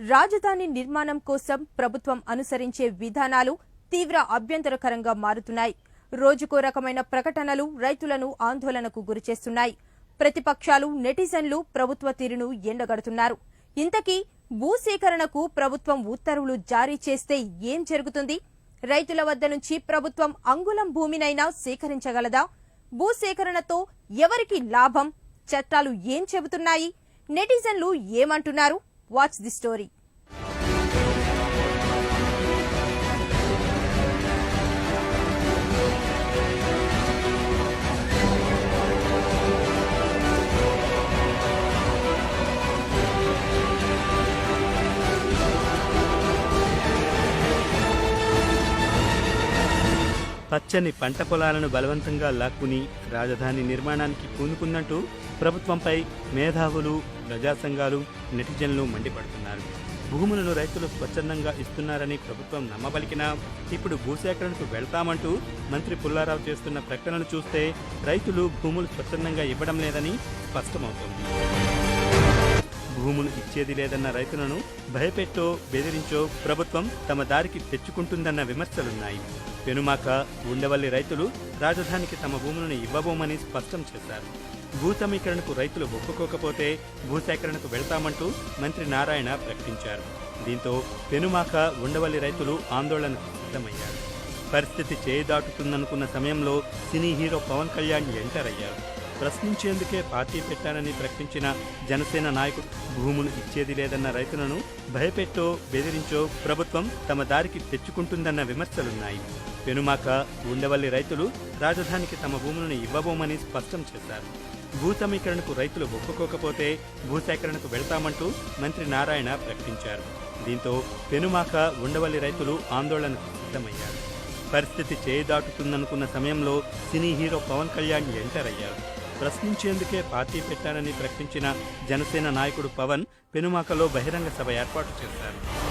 రాజధాని నిర్మాణం కోసం ప్రభుత్వం అనుసరించే విధానాలు తీవ్ర అభ్యంతరకరంగా మారుతున్నాయి. రోజుకో రకమైన ప్రకటనలు రైతులను ఆందోళనకు గురిచేస్తున్నాయి. ప్రతిపక్షాలు నెటిజన్లు ప్రభుత్వ తీరును ఎండగడుతున్నారు. ఇంతకీ భూసేకరణకు ప్రభుత్వం ఉత్తర్వులు జారీ చేస్తే ఏం జరుగుతుంది? రైతుల వద్ద నుంచి ప్రభుత్వం అంగుళం భూమినైనా సేకరించగలదా? భూసేకరణతో ఎవరికి లాభం? చట్టాలు ఏం చెబుతున్నాయి? నెటిజన్లు ఏమంటున్నారు? వాచ్ ది స్టోరీ పచ్చని పంట పొలాలను బలవంతంగా లాక్కుని రాజధాని నిర్మాణానికి పూనుకుందంటూ ప్రభుత్వంపై మేధావులు ప్రజా సంఘాలు నెటిజన్లు మండిపడుతున్నారు. భూములను రైతులు స్వచ్ఛందంగా ఇస్తున్నారని ప్రభుత్వం నమ్మబలికినా ఇప్పుడు భూసేకరణకు వెళ్తామంటూ మంత్రి పుల్లారావు చేస్తున్న ప్రకటనలు చూస్తే రైతులు భూములు స్వచ్ఛందంగా ఇవ్వడం లేదని స్పష్టమవుతోంది. భూములు ఇచ్చేది లేదన్న రైతులను భయపెట్టో బెదిరించో ప్రభుత్వం తమ దారికి తెచ్చుకుంటుందన్న విమర్శలున్నాయి. పెనుమాక ఉండవల్లి రైతులు రాజధానికి తమ భూములను ఇవ్వబోమని స్పష్టం చేశారు. భూ సమీకరణకు రైతులు ఒప్పుకోకపోతే భూసేకరణకు వెళ్తామంటూ మంత్రి నారాయణ ప్రకటించారు. దీంతో పెనుమాక ఉండవల్లి రైతులు ఆందోళనకు సిద్ధమయ్యారు. పరిస్థితి చేయదాటుతుందనుకున్న సమయంలో cine hero Pawan Kalyan enter అయ్యారు. ప్రశ్నించేందుకే పార్టీ పెట్టానని ప్రకటించిన జనసేన నాయకుడు భూములు ఇచ్చేది లేదన్న రైతులను భయపెట్టో బెదిరించో ప్రభుత్వం తమ దారికి తెచ్చుకుంటుందన్న విమర్శలున్నాయి. పెనుమాక ఉండవల్లి రైతులు రాజధానికి తమ భూములను ఇవ్వబోమని స్పష్టం చేశారు. భూ సమీకరణకు రైతులు ఒప్పుకోకపోతే భూసేకరణకు వెళ్తామంటూ మంత్రి నారాయణ ప్రకటించారు. దీంతో పెనుమాక ఉండవల్లి రైతులు ఆందోళనకు సిద్ధమయ్యారు. పరిస్థితి చేయదాటుతుందనుకున్న సమయంలో cine hero Pawan Kalyan enter అయ్యారు. ప్రశ్నించేందుకే పార్టీ పెట్టానని ప్రకటించిన జనసేన నాయకుడు పవన్ పెనుమాకలో బహిరంగ సభ ఏర్పాటు చేశారు.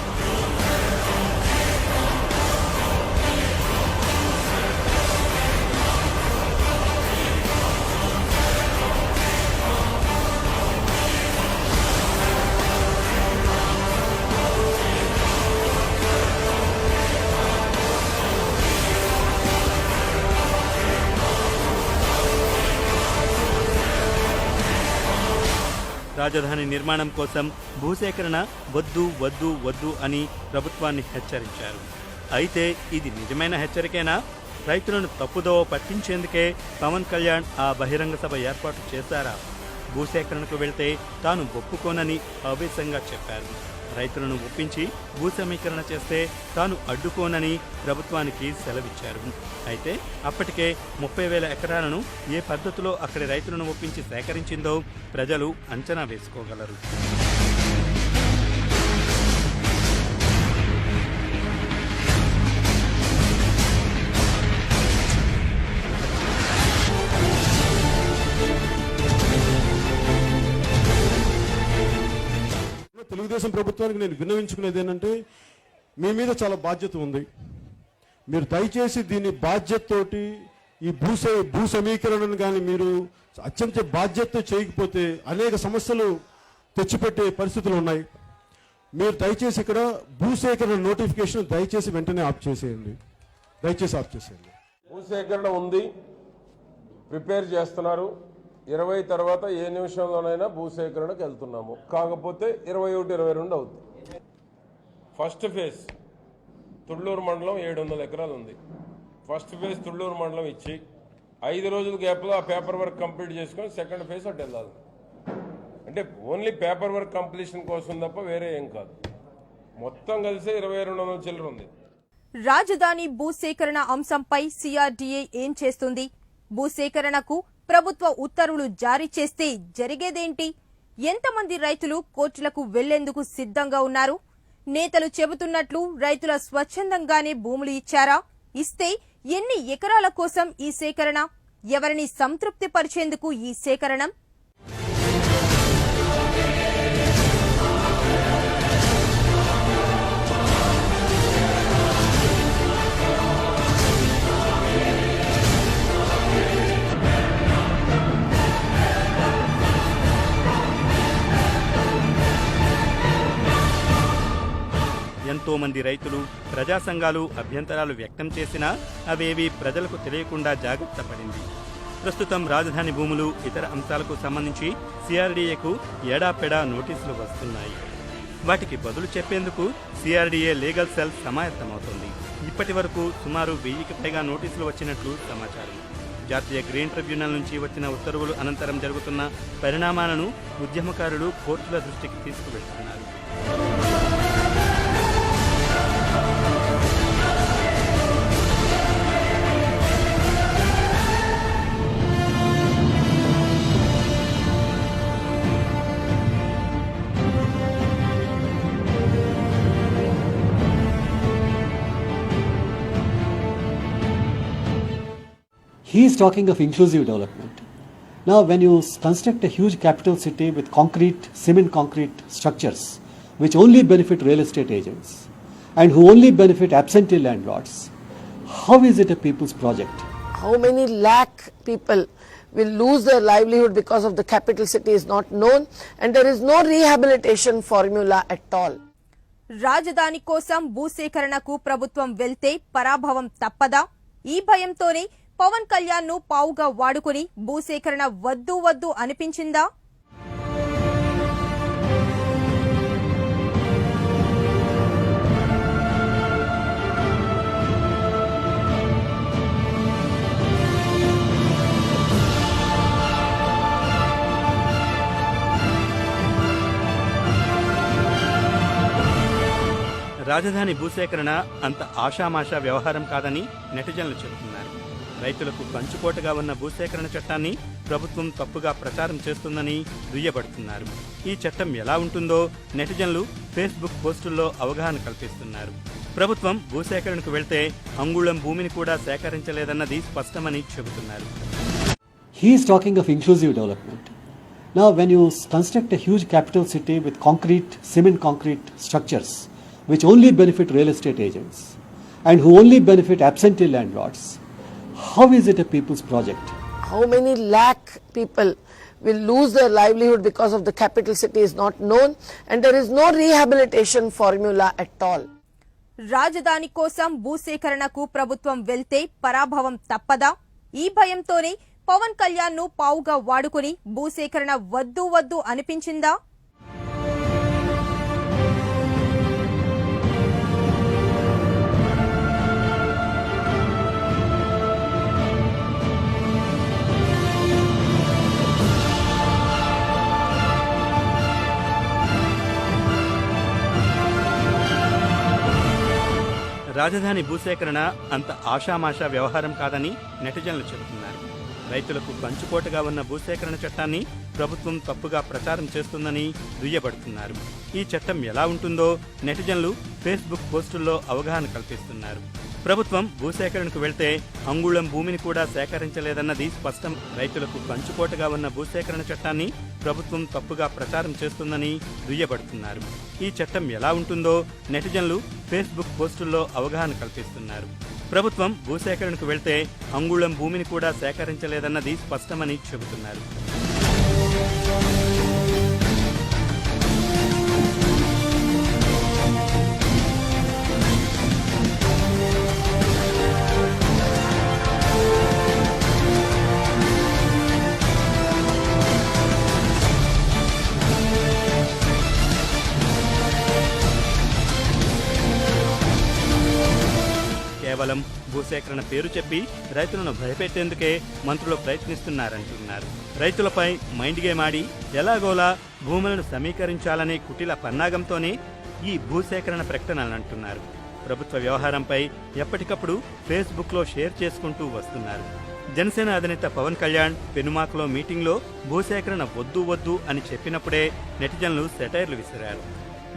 రాజధాని నిర్మాణం కోసం భూసేకరణ వద్దు వద్దు వద్దు అని ప్రభుత్వాన్ని హెచ్చరించారు. అయితే ఇది నిజమైన హెచ్చరికేనా? రైతులను తప్పుదోవ పట్టించేందుకే పవన్ కళ్యాణ్ ఆ బహిరంగ సభ ఏర్పాటు చేశారా? భూసేకరణకు వెళ్తే తాను ఒప్పుకోనని ఆవేశంగా చెప్పారు. రైతులను ఒప్పించి భూ సమీకరణ చేస్తే తాను అడ్డుకోనని ప్రభుత్వానికి సెలవిచ్చారు. అయితే అప్పటికే ముప్పై వేల ఎకరాలను ఏ పద్ధతిలో అక్కడి రైతులను ఒప్పించి సేకరించిందో ప్రజలు అంచనా వేసుకోగలరు. తెలుగుదేశం ప్రభుత్వానికి నేను విన్నవించుకునేది ఏంటంటే మీ మీద చాలా బాధ్యత ఉంది. మీరు దయచేసి దీన్ని బాధ్యతతోటి ఈ భూ భూ సమీకరణను కానీ మీరు అత్యంత బాధ్యతతో చేయకపోతే అనేక సమస్యలు తెచ్చిపెట్టే పరిస్థితులు ఉన్నాయి. మీరు దయచేసి ఇక్కడ భూసేకరణ నోటిఫికేషన్ దయచేసి వెంటనే ఆఫ్ చేసేయండి. దయచేసి ఆఫ్ చేసేయండి. భూసేకరణ ఉంది. ప్రిపేర్ చేస్తున్నారు. ఇరవై తర్వాత ఏ నిమిషంలోనైనా భూసేకరణకు వెళ్తున్నాము. కాకపోతే ఇరవై ఒకటి ఇరవై రెండు అవుతుంది ఫస్ట్ ఫేజ్ తుళ్ళూరు మండలం ఏడు వందల ఎకరాలు ఉంది. ఫస్ట్ ఫేజ్ తుళ్ళూరు మండలం ఇచ్చి ఐదు రోజుల గ్యాప్లో ఆ పేపర్ వర్క్ కంప్లీట్ చేసుకొని సెకండ్ ఫేజ్ అటు వెళ్ళాలి. అంటే ఓన్లీ పేపర్ వర్క్ కంప్లీషన్ కోసం తప్ప వేరే ఏం కాదు. మొత్తం కలిసి ఇరవై రెండు వందల చిల్లర ఉంది. రాజధాని భూసేకరణ అంశంపై సిఆర్డీఏ ఏం చేస్తుంది? భూసేకరణకు ప్రభుత్వ ఉత్తర్వులు జారీ చేస్తే జరిగేదేంటి? ఎంతమంది రైతులు కోర్టులకు వెళ్ళేందుకు సిద్ధంగా ఉన్నారు? నేతలు చెబుతున్నట్లు రైతుల స్వచ్ఛందంగానే భూములు ఇచ్చారా? ఇస్తే ఎన్ని ఎకరాల కోసం ఈ సేకరణ? ఎవరిని సంతృప్తి పరిచేందుకు ఈ సేకరణం? ఎంతోమంది రైతులు ప్రజా సంఘాలు అభ్యంతరాలు వ్యక్తం చేసినా అవేవి ప్రజలకు తెలియకుండా జాగ్రత్త పడింది. ప్రస్తుతం రాజధాని భూములు ఇతర అంశాలకు సంబంధించి సిఆర్డీఏకు ఎడాపెడా నోటీసులు వస్తున్నాయి. వాటికి బదులు చెప్పేందుకు సిఆర్డీఏ లీగల్ సెల్ సమాయత్తమవుతోంది. ఇప్పటి వరకు సుమారు వెయ్యికి పైగా నోటీసులు వచ్చినట్లు సమాచారం. జాతీయ గ్రీన్ ట్రిబ్యునల్ నుంచి వచ్చిన ఉత్తర్వులు అనంతరం జరుగుతున్న పరిణామాలను ఉద్యమకారులు కోర్టుల దృష్టికి తీసుకువెళ్తున్నారు. He is talking of inclusive development. Now, when you s- construct a huge capital city with concrete, cement concrete structures, which only benefit real estate agents and who only benefit absentee landlords, how is it a people's project? how many lakh people will lose their livelihood because of the capital city is not known and there is no rehabilitation formula at all. రాజధాని కోసం భూసేకరణకు ప్రభుత్వం వెళ్తే పరాభవం తప్పదా ఈ భయంతోనే పవన్ కళ్యాణ్ను పావుగా వాడుకుని భూసేకరణ వద్దు వద్దు అనిపించిందా? రాజధాని భూసేకరణ అంత ఆషామాషా వ్యవహారం కాదని నెటిజన్లు చెబుతున్నారు. రైతులకు కంచుకోటగా ఉన్న భూసేకరణ చట్టాన్ని ప్రభుత్వం తప్పుగా ప్రచారం చేస్తుందని దుయ్యబడుతున్నారు ఈ చట్టం ఎలా ఉంటుందో నెటిజన్లు ఫేస్బుక్ పోస్టుల్లో అవగాహన కల్పిస్తున్నారు ప్రభుత్వం భూసేకరణకు వెళ్తే అంగుళం భూమిని కూడా సేకరించలేదన్నది స్పష్టమని చెబుతున్నారు He is talking of inclusive development. Now, when you s- construct a huge capital city with concrete, cement concrete structures, which only benefit real estate agents and who only benefit absentee landlords, how is it a people's project? How many lakh people will lose their livelihood because of the capital city is not known and there is no rehabilitation formula at all. రాజధాని కోసం భూసేకరణకు ప్రభుత్వం వెళ్తే పరాభవం తప్పదా ఈ భయంతోనే పవన్ కళ్యాణ్ను పావుగా వాడుకుని భూసేకరణ వద్దు వద్దు అనిపించిందా రాజధాని భూసేకరణ అంత ఆషామాషా వ్యవహారం కాదని నెటిజన్లు చెబుతున్నారు. రైతులకు కంచుకోటగా ఉన్న భూసేకరణ చట్టాన్ని ప్రభుత్వం తప్పుగా ప్రచారం చేస్తుందని దుయ్యబడుతున్నారు. ఈ చట్టం ఎలా ఉంటుందో నెటిజన్లు ఫేస్బుక్ పోస్టుల్లో అవగాహన కల్పిస్తున్నారు. ప్రభుత్వం భూసేకరణకు వెళ్తే అంగుళం భూమిని కూడా సేకరించలేదన్నది స్పష్టం. రైతులకు కంచుకోటగా ఉన్న భూసేకరణ చట్టాన్ని ప్రభుత్వం తప్పుగా ప్రచారం చేస్తుందని దుయ్యబడుతున్నారు. ఈ చట్టం ఎలా ఉంటుందో నెటిజన్లు ఫేస్బుక్ పోస్టుల్లో అవగాహన కల్పిస్తున్నారు. ప్రభుత్వం భూసేకరణకు వెళ్తే అంగుళం భూమిని కూడా సేకరించలేదన్నది స్పష్టమని చెబుతున్నారు. కేవలం భూసేకరణ పేరు చెప్పి రైతులను భయపెట్టేందుకే మంత్రులు ప్రయత్నిస్తున్నారంటున్నారు. రైతులపై మైండ్ గేమ్ ఆడి ఎలాగోలా భూములను సమీకరించాలనే కుటిల పన్నాగంతోనే ఈ భూసేకరణ ప్రకటనలంటున్నారు. ప్రభుత్వ వ్యవహారంపై ఎప్పటికప్పుడు ఫేస్బుక్లో షేర్ చేసుకుంటూ వస్తున్నారు. జనసేన అధినేత పవన్ కళ్యాణ్ పెనుమాకలో మీటింగ్లో భూసేకరణ వద్దు వద్దు అని చెప్పినప్పుడే నెటిజన్లు సెటైర్లు విసిరారు.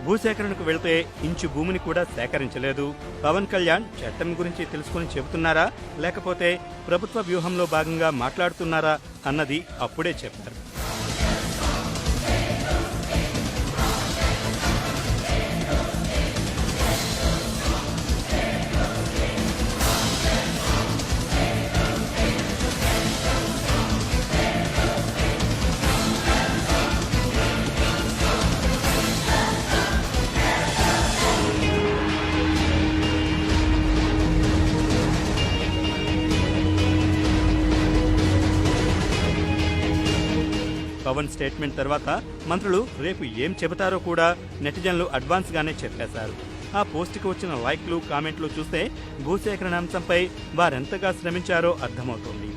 భూసేకరణకు వెళ్తే ఇంచు భూమిని కూడా సేకరించలేదు. పవన్ కళ్యాణ్ చట్టం గురించి తెలుసుకుని చెబుతున్నారా? లేకపోతే ప్రభుత్వ వ్యూహంలో భాగంగా మాట్లాడుతున్నారా? అన్నది అప్పుడే చెప్పారు పవన్ స్టేట్మెంట్ తర్వాత మంత్రులు రేపు ఏం చెబుతారో కూడా నెటిజన్లు అడ్వాన్స్గానే చెప్పేశారు. ఆ పోస్ట్కి వచ్చిన లైక్లు కామెంట్లు చూస్తే భూసేకరణ అంశంపై వారెంతగా శ్రమించారో అర్థమవుతోంది.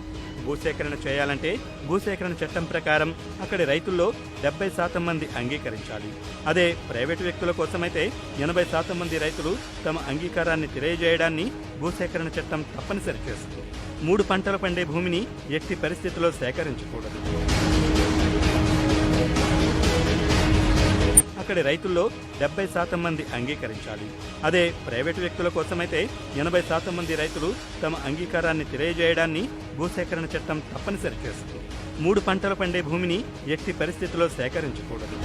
భూసేకరణ చేయాలంటే భూసేకరణ చట్టం ప్రకారం అక్కడి రైతుల్లో డెబ్బై శాతం మంది అంగీకరించాలి. అదే ప్రైవేటు వ్యక్తుల కోసమైతే ఎనభై శాతం మంది రైతులు తమ అంగీకారాన్ని తెలియజేయడాన్ని భూసేకరణ చట్టం తప్పనిసరి చేస్తుంది. మూడు పంటలు పండే భూమిని ఎట్టి పరిస్థితుల్లో సేకరించకూడదు. అక్కడి రైతుల్లో డెబ్బై శాతం మంది అంగీకరించాలి. అదే ప్రైవేటు వ్యక్తుల కోసమైతే ఎనభై శాతం మంది రైతులు తమ అంగీకారాన్ని తెలియజేయడాన్ని భూసేకరణ చట్టం తప్పనిసరి చేస్తుంది. మూడు పంటలు పండే భూమిని ఎట్టి పరిస్థితుల్లో సేకరించకూడదు.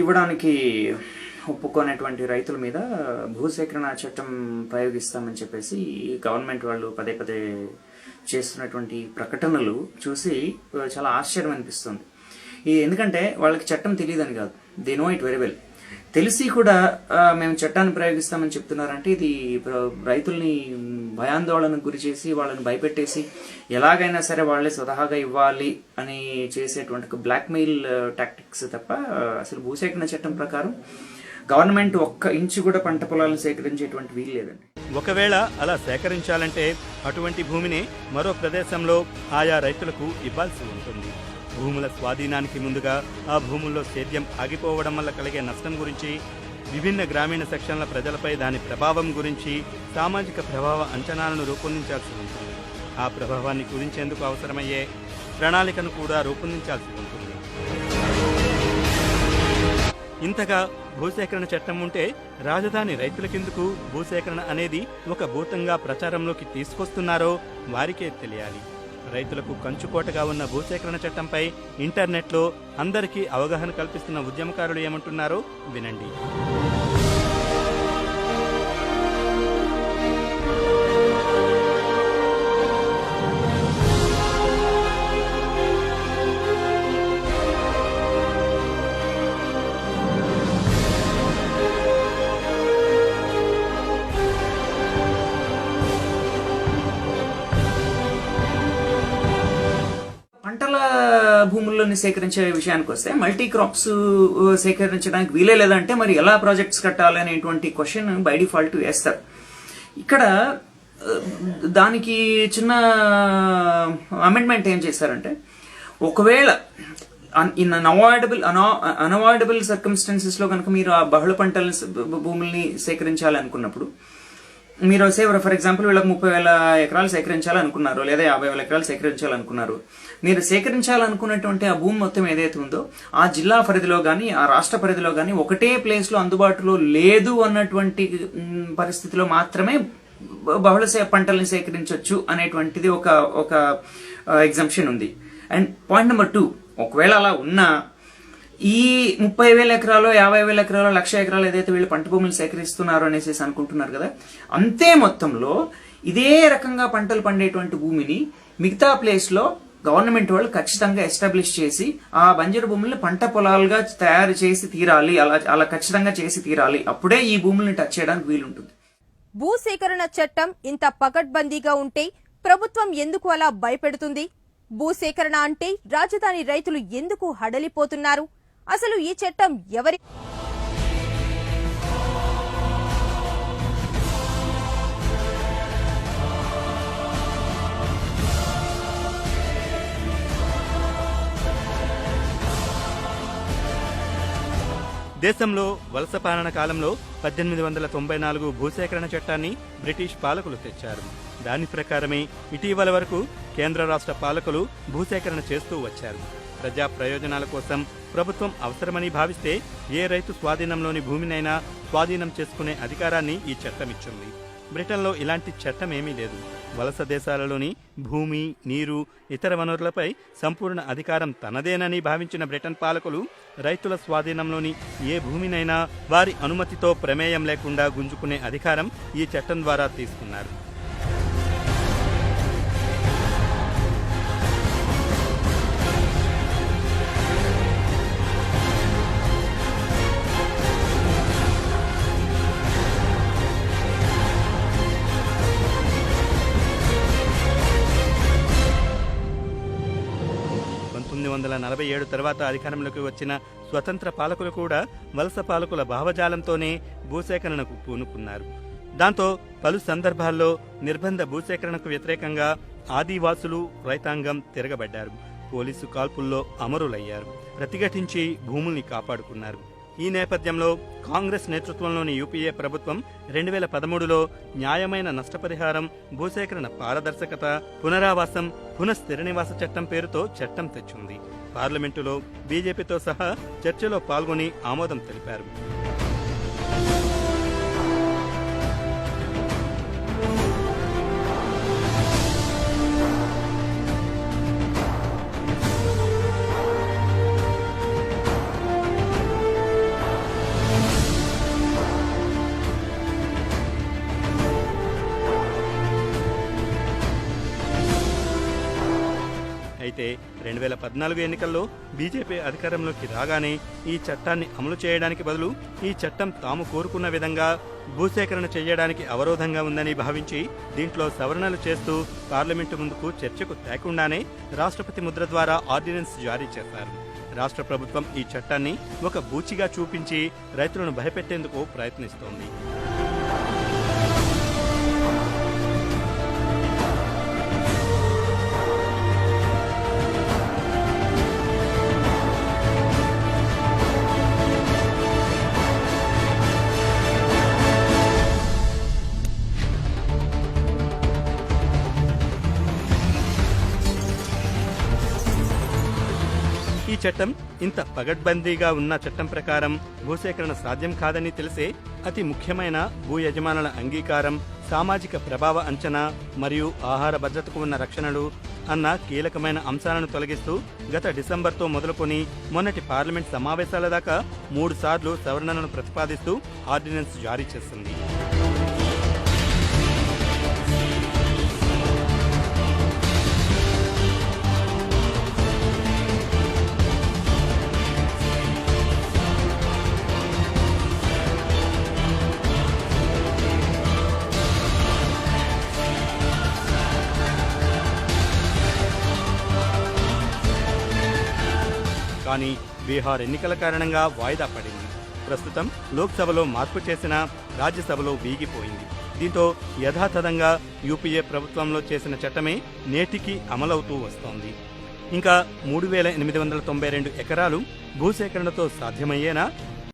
ఇవ్వడానికి ఒప్పుకోనటువంటి రైతుల మీద భూసేకరణ చట్టం ప్రయోగిస్తామని చెప్పేసి గవర్నమెంట్ వాళ్ళు పదే పదే చేస్తున్నటువంటి ప్రకటనలు చూసి చాలా ఆశ్చర్యం అనిపిస్తుంది. ఈ ఎందుకంటే వాళ్ళకి చట్టం తెలియదని కాదు. They know it very well తెలిసి కూడా మేము చట్టాన్ని ప్రయోగిస్తామని చెప్తున్నారంటే ఇది ప్ర- రైతుల్ని భయాందోళనకు గురి చేసి వాళ్ళని భయపెట్టేసి ఎలాగైనా సరే వాళ్ళే స్వతహాగా ఇవ్వాలి అని చేసేటువంటి బ్లాక్మెయిల్ టాక్టిక్స్ uh, తప్ప uh, అసలు భూసేకరణ చట్టం ప్రకారం గవర్నమెంట్ ఒక్క ఇంచు కూడా పంట పొలాలను సేకరించేటువంటి వీలు లేదండి. ఒకవేళ అలా సేకరించాలంటే అటువంటి భూమిని మరో ప్రదేశంలో ఆయా రైతులకు ఇవ్వాల్సి ఉంటుంది. భూముల స్వాధీనానికి ముందుగా ఆ భూముల్లో సేద్యం ఆగిపోవడం వల్ల కలిగే నష్టం గురించి విభిన్న గ్రామీణ సెక్షన్ల ప్రజలపై దాని ప్రభావం గురించి సామాజిక ప్రభావ అంచనాలను రూపొందించాల్సి ఉంటుంది. ఆ ప్రభావాన్ని కుదించేందుకు అవసరమయ్యే ప్రణాళికను కూడా రూపొందించాల్సి ఉంటుంది. ఇంతగా భూసేకరణ చట్టం ఉంటే రాజధాని రైతులకెందుకు భూసేకరణ అనేది ఒక భూతంగా ప్రచారంలోకి తీసుకొస్తున్నారో వారికే తెలియాలి. రైతులకు కంచుకోటగా ఉన్న భూసేకరణ చట్టంపై ఇంటర్నెట్లో అందరికీ అవగాహన కల్పిస్తున్న ఉద్యమకారులు ఏమంటున్నారో వినండి. భూముల్లోని సేకరించే విషయానికి వస్తే మల్టీ క్రాప్స్ సేకరించడానికి వీలే లేదంటే మరి ఎలా ప్రాజెక్ట్స్ కట్టాలి అనేటువంటి క్వశ్చన్ బై డిఫాల్ట్ వేస్తారు. ఇక్కడ దానికి చిన్న అమెండ్మెంట్ ఏం చేశారంటే ఒకవేళ ఇన్ అన్అవాయిడబుల్ అన్అవాయిడబుల్ సర్కమ్స్టాన్సెస్లో కనుక మీరు ఆ బహుళ పంటల భూముల్ని సేకరించాలనుకున్నప్పుడు మీరు సేవర్ ఫర్ ఎగ్జాంపుల్ వీళ్ళకి ముప్పై వేల ఎకరాలు సేకరించాలనుకున్నారు లేదా యాభై వేల ఎకరాలు సేకరించాలనుకున్నారు. మీరు సేకరించాలనుకున్నటువంటి ఆ భూమి మొత్తం ఏదైతే ఉందో ఆ జిల్లా పరిధిలో కానీ ఆ రాష్ట్ర పరిధిలో కానీ ఒకటే ప్లేస్లో అందుబాటులో లేదు అన్నటువంటి పరిస్థితిలో మాత్రమే బహుళ సే- పంటల్ని సేకరించవచ్చు అనేటువంటిది ఒక ఒక ఎగ్జంప్షన్ ఉంది. అండ్ పాయింట్ నెంబర్ టూ ఒకవేళ అలా ఉన్నా ఈ ముప్పై వేల ఎకరాలు యాభై వేల ఎకరాలు లక్ష ఎకరాలు ఏదైతే వీళ్ళు పంట భూములు సేకరిస్తున్నారు అనేసి అనుకుంటున్నారు కదా అంతే మొత్తంలో ఇదే రకంగా పంటలు పండేటువంటి భూమిని మిగతా ప్లేస్లో గవర్నమెంట్ వాళ్ళు ఖచ్చితంగా ఎస్టాబ్లిష్ చేసి ఆ బంజరు భూముల్ని పంట పొలాలుగా తయారు చేసి తీరాలి అలా అలా ఖచ్చితంగా చేసి తీరాలి. అప్పుడే ఈ భూముల్ని టచ్ చేయడానికి వీలుంటుంది. భూసేకరణ చట్టం ఇంత పకడ్బందీగా ఉంటే ప్రభుత్వం ఎందుకు అలా భయపెడుతుంది? భూసేకరణ అంటే రాజధాని రైతులు ఎందుకు హడలిపోతున్నారు? అసలు ఈ చట్టం ఎవరి దేశంలో వలస పాలన కాలంలో పద్దెనిమిది వందల తొంభై నాలుగు భూసేకరణ చట్టాన్ని బ్రిటిష్ పాలకులు తెచ్చారు. దాని ప్రకారమే ఇటీవల వరకు కేంద్ర రాష్ట్ర పాలకులు భూసేకరణ చేస్తూ వచ్చారు. ప్రజా ప్రయోజనాల కోసం ప్రభుత్వం అవసరమని భావిస్తే ఏ రైతు స్వాధీనంలోని భూమినైనా స్వాధీనం చేసుకునే అధికారాన్ని ఈ చట్టం ఇచ్చింది బ్రిటన్లో ఇలాంటి చట్టం ఏమీ లేదు. వలస దేశాలలోని భూమి నీరు ఇతర వనరులపై సంపూర్ణ అధికారం తనదేనని భావించిన బ్రిటన్ పాలకులు రైతుల స్వాధీనంలోని ఏ భూమినైనా వారి అనుమతితో ప్రమేయం లేకుండా గుంజుకునే అధికారం ఈ చట్టం ద్వారా తీసుకున్నారు. వందల నలభై ఏడు తర్వాత అధికారంలోకి వచ్చిన స్వతంత్ర పాలకులు కూడా వలస పాలకుల భావజాలంతోనే భూసేకరణకు పూనుకున్నారు. దాంతో పలు సందర్భాల్లో నిర్బంధ భూసేకరణకు వ్యతిరేకంగా ఆదివాసులు రైతాంగం తిరగబడ్డారు. పోలీసు కాల్పుల్లో అమరులయ్యారు. ప్రతిఘటించి భూముల్ని కాపాడుకున్నారు. ఈ నేపథ్యంలో కాంగ్రెస్ నేతృత్వంలోని యూపీఏ ప్రభుత్వం రెండు వేల పదమూడులో న్యాయమైన నష్టపరిహారం భూసేకరణ పారదర్శకత పునరావాసం పునఃస్థిర నివాస చట్టం పేరుతో చట్టం తెచ్చింది. పార్లమెంటులో బీజేపీతో సహా చర్చలో పాల్గొని ఆమోదం తెలిపారు. రెండు వేల పద్నాలుగు ఎన్నికల్లో బీజేపీ అధికారంలోకి రాగానే ఈ చట్టాన్ని అమలు చేయడానికి బదులు ఈ చట్టం తాము కోరుకున్న విధంగా భూసేకరణ చేయడానికి అవరోధంగా ఉందని భావించి దీంట్లో సవరణలు చేస్తూ పార్లమెంటు ముందుకు చర్చకు తేకుండానే రాష్ట్రపతి ముద్ర ద్వారా ఆర్డినెన్స్ జారీ చేశారు. రాష్ట్ర ప్రభుత్వం ఈ చట్టాన్ని ఒక బూచిగా చూపించి రైతులను భయపెట్టేందుకు ప్రయత్నిస్తోంది. చట్టం ఇంత పగడ్బందీగా ఉన్న చట్టం ప్రకారం భూసేకరణ సాధ్యం కాదని తెలిసే అతి ముఖ్యమైన భూ యజమానుల అంగీకారం సామాజిక ప్రభావ అంచనా మరియు ఆహార భద్రతకు ఉన్న రక్షణలు అన్న కీలకమైన అంశాలను తొలగిస్తూ గత డిసెంబర్తో మొదలుకొని మొన్నటి పార్లమెంట్ సమావేశాల దాకా మూడుసార్లు సవరణలను ప్రతిపాదిస్తూ ఆర్డినెన్స్ జారీ చేసింది. కానీ బీహార్ ఎన్నికల కారణంగా వాయిదా పడింది. ప్రస్తుతం లోక్సభలో మార్పు చేసిన రాజ్యసభలో వీగిపోయింది. దీంతో యథాతథంగా యూపీఏ ప్రభుత్వంలో చేసిన చట్టమే నేటికి అమలవుతూ వస్తోంది. ఇంకా మూడు వేల ఎనిమిది వందల తొంభై రెండు ఎకరాలు భూసేకరణతో సాధ్యమయ్యేనా?